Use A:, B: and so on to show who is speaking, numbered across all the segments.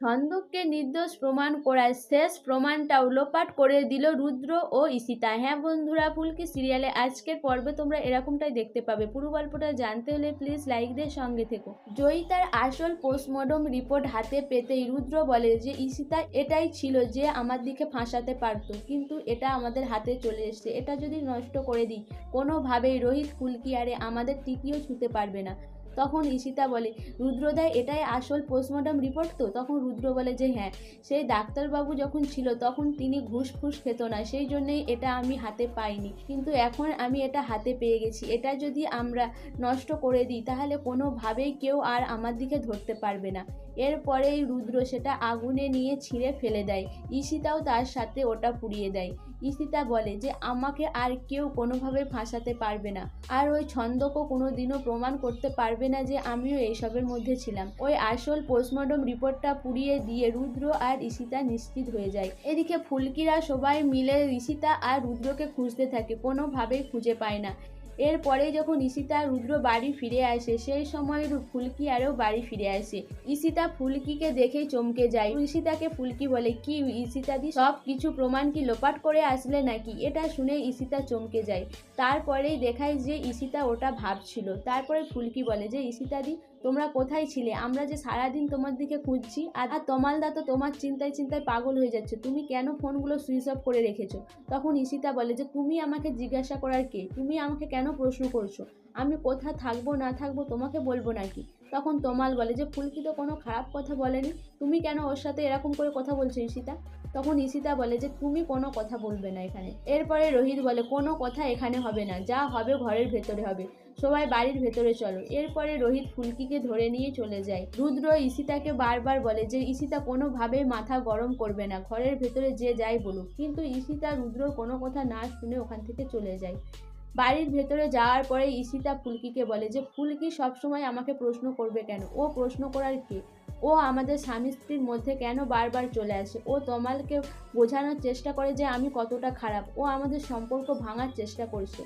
A: ছন্দককে নির্দোষ প্রমাণ করার শেষ প্রমাণটাও লোপাট করে দিল রুদ্র ও ঈশিতা। হ্যাঁ বন্ধুরা, ফুলকি সিরিয়ালে আজকের পর্বে তোমরা এরকমটাই দেখতে পাবে। পুরো গল্পটা জানতে হলে প্লিজ লাইক দিয়ে সঙ্গে থেকো। জয়ী তার আসল পোস্টমর্টম রিপোর্ট হাতে পেতেই রুদ্র বলে যে, ঈশিতা, এটাই ছিল যে আমার দিকে ফাঁসাতে পারতো, কিন্তু এটা আমাদের হাতে চলে এসছে। এটা যদি নষ্ট করে দিই, কোনোভাবেই রোহিত, ফুলকি আরে আমাদের টিকিও ছুতে পারবে না। তখন ঈশিতা বলে রুদ্রদায় এটাই আসল পোস্টমর্টম রিপোর্ট তো? তখন রুদ্র বলে যে হ্যাঁ সেই ডাক্তারবাবু যখন ছিল, তখন তিনি ঘুষ ফুস খেত না, সেই জন্যই এটা আমি হাতে পাইনি। কিন্তু এখন আমি এটা হাতে পেয়ে গেছি। এটা যদি আমরা নষ্ট করে দিই, তাহলে কোনোভাবেই কেউ আর আমার দিকে ধরতে পারবে না। এরপরেই রুদ্র সেটা আগুনে নিয়ে ছিঁড়ে ফেলে দেয়। ঈশিতাও তার সাথে ওটা পুড়িয়ে দেয়। ঈশিতা বলে যে, আমাকে আর কেউ কোনোভাবে ফাঁসাতে পারবে না। আর ওই ছন্দকও কোনো দিনও প্রমাণ করতে পারবে না যে আমিও এইসবের মধ্যে ছিলাম। ওই আসল পোস্টমর্টম রিপোর্টটা পুড়িয়ে দিয়ে রুদ্র আর ঈশিতা নিশ্চিত হয়ে যায়। এদিকে ফুলকিরা সবাই মিলে ঈশিতা আর রুদ্রকে খুঁজতে থাকে, কোনোভাবেই খুঁজে পায় না। এরপরে যখন ঈশিতা রুদ্র বাড়ি ফিরে আসে, সেই সময় ফুলকি আরও বাড়ি ফিরে আসে। ঈশিতা ফুলকিকে দেখেই চমকে যায়। ঈশিতাকে ফুলকি বলে, কি ঈশিতা দি, সব কিছু প্রমাণ কি লোপাট করে আসলে নাকি? এটা শুনে ঈশিতা চমকে যায়। তারপরেই দেখায় যে ঈশিতা ওটা ভাবছিল। তারপরে ফুলকি বলে যে, ঈশিতা দি তোমরা কোথায় ছিলে? আমরা যে সারাদিন তোমার দিকে খুঁজছি, আর তমালদা তো তোমার চিন্তায় চিন্তায় পাগল হয়ে যাচ্ছে। তুমি কেন ফোনগুলো সুইচ অফ করে রেখেছো? তখন ঈশিতা বলে যে, তুমি আমাকে জিজ্ঞাসা করার কে? তুমি আমাকে কেন প্রশ্ন করছ? আমি কোথা থাকব, না থাকব, তোমাকে বলব নাকি? তখন তোমাল বলে, যে ফুলকি তো কোনো খারাপ কথা বলেনি। তুমি কেন ওর সাথে এরকম করে কথা বলছো ঈশিতা? তখন ঈশিতা বলে, যে তুমি কোনো কথা বলবে না এখানে। এরপরে রোহিত বলে, কোনো কথা এখানে হবে না। যা হবে ঘরের ভেতরে হবে। সবাই বাড়ির ভেতরে চলো। এরপরে রোহিত ফুলকিকে ধরে নিয়ে চলে যায়। রুদ্র ঈশিতাকে বারবার বলে, যে ঈশিতা কোনোভাবেই মাথা গরম করবে না। ঘরের ভেতরে যে যাই বলুক। কিন্তু ঈশিতা রুদ্র কোনো কথা না শুনে ওখান থেকে চলে যায়। বাড়ির ভেতরে যাওয়ার পরে ঈশিতা ফুলকিকে বলে যে, ফুলকি সবসময় আমাকে প্রশ্ন করবে কেন? ও প্রশ্ন করার কি? ও আমাদের স্বামী স্ত্রীর মধ্যে কেন বারবার চলে আসে? ও তমালকে বোঝানোর চেষ্টা করে যে, আমি কতটা খারাপ। ও আমাদের সম্পর্ক ভাঙার চেষ্টা করছে।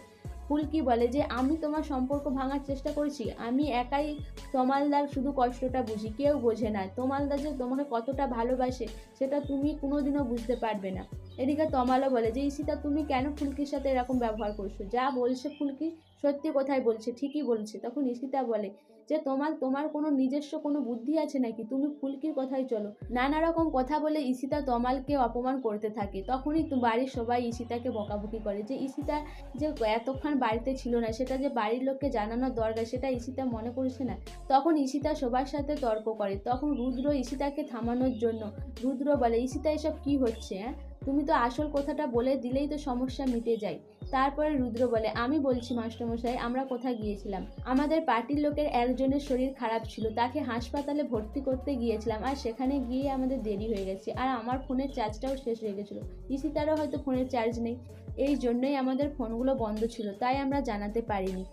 A: ফুলকি বলে যে, আমি তোমার সম্পর্ক ভাঙার চেষ্টা করছি। আমি একাই তমালদার শুধু কষ্টটা বুঝি, কেউ বোঝে না। তমালদা যে তোমাকে কতটা ভালোবাসে, সেটা তুমি কোনোদিনও বুঝতে পারবে না। এদিকে তমালও বলে যে, ঈশিতা, তুমি কেন ফুলকির সাথে এরকম ব্যবহার করছ? যা বলছে ফুলকি, সত্যি কোথায় বলছে, ঠিকই বলছে। তখন ঈশিতা বলে, যে তোমার তোমার কোনো নিজস্ব কোনো বুদ্ধি আছে নাকি? তুমি ফুলকির কথাই চলো। নানা রকম কথা বলে ঈশিতা তমালকে অপমান করতে থাকে। তখনই বাড়ির সবাই ঈশিতাকে বকাবকি করে যে, ঈশিতা যে এতক্ষণ বাড়িতে ছিল না, সেটা যে বাড়ির লোককে জানানোর দরকার, সেটা ঈশিতা মনে করছে না। তখন ঈশিতা সবার সাথে তর্ক করে। তখন রুদ্র ঈশিতাকে থামানোর জন্য, রুদ্র বলে, ঈশিতা, এসব কি হচ্ছে হ্যাঁ তুমি তো আসল কথাটা বলে দিলেই তো সমস্যা মিটে যায়। তারপরে রুদ্র বলে, আমি বলছি মাস্টারমশাই, আমরা কোথায় গিয়েছিলাম? আমাদের পার্টির লোকের একজনের শরীর খারাপ ছিল, তাকে হাসপাতালে ভর্তি করতে গিয়েছিলাম আর সেখানে গিয়ে আমাদের দেরি হয়ে গেছে আর আমার ফোনের চার্জটাও শেষ হয়ে গেছিল। ঈশিতারও হয়তো ফোনের চার্জ নেই। এই জন্যই আমাদের ফোনগুলো বন্ধ ছিল, তাই আমরা জানাতে পারিনি।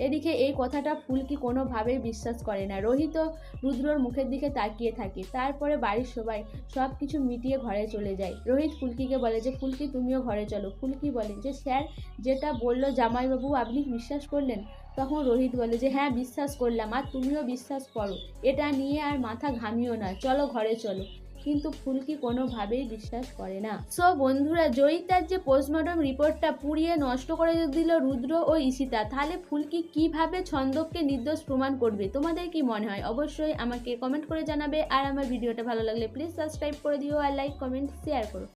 A: এদিকে এই কথাটা ফুলকি কোনোভাবেই বিশ্বাস করে না। রোহিত রুদ্রর মুখের দিকে তাকিয়ে থাকে। তারপরে বাড়ির সবাই সব কিছু মিটিয়ে ঘরে চলে যায়। রোহিত ফুলকিকে বলে যে, ফুলকি, তুমিও ঘরে চলো। ফুলকি বলে যে, স্যার, যেটা বলল জামাইবাবু, আপনি বিশ্বাস করলেন? তখন রোহিত বলে যে হ্যাঁ বিশ্বাস করলাম। আর তুমিও বিশ্বাস করো। এটা নিয়ে আর মাথা ঘামিও না। চলো, ঘরে চলো। কিন্তু ফুলকি কোনোভাবেই বিশ্বাস করে না। সো বন্ধুরা, জয়িতার যে পোস্টমর্টম রিপোর্টটা পুড়িয়ে নষ্ট করে দিল রুদ্র ও ঈশিতা, তাহলে ফুলকি কীভাবে ছন্দককে নির্দোষ প্রমাণ করবে? তোমাদের কি মনে হয়? অবশ্যই আমাকে কমেন্ট করে জানাবে। আর আমার ভিডিওটা ভালো লাগলে প্লিজ সাবস্ক্রাইব করে দিও আর লাইক কমেন্ট শেয়ার করো।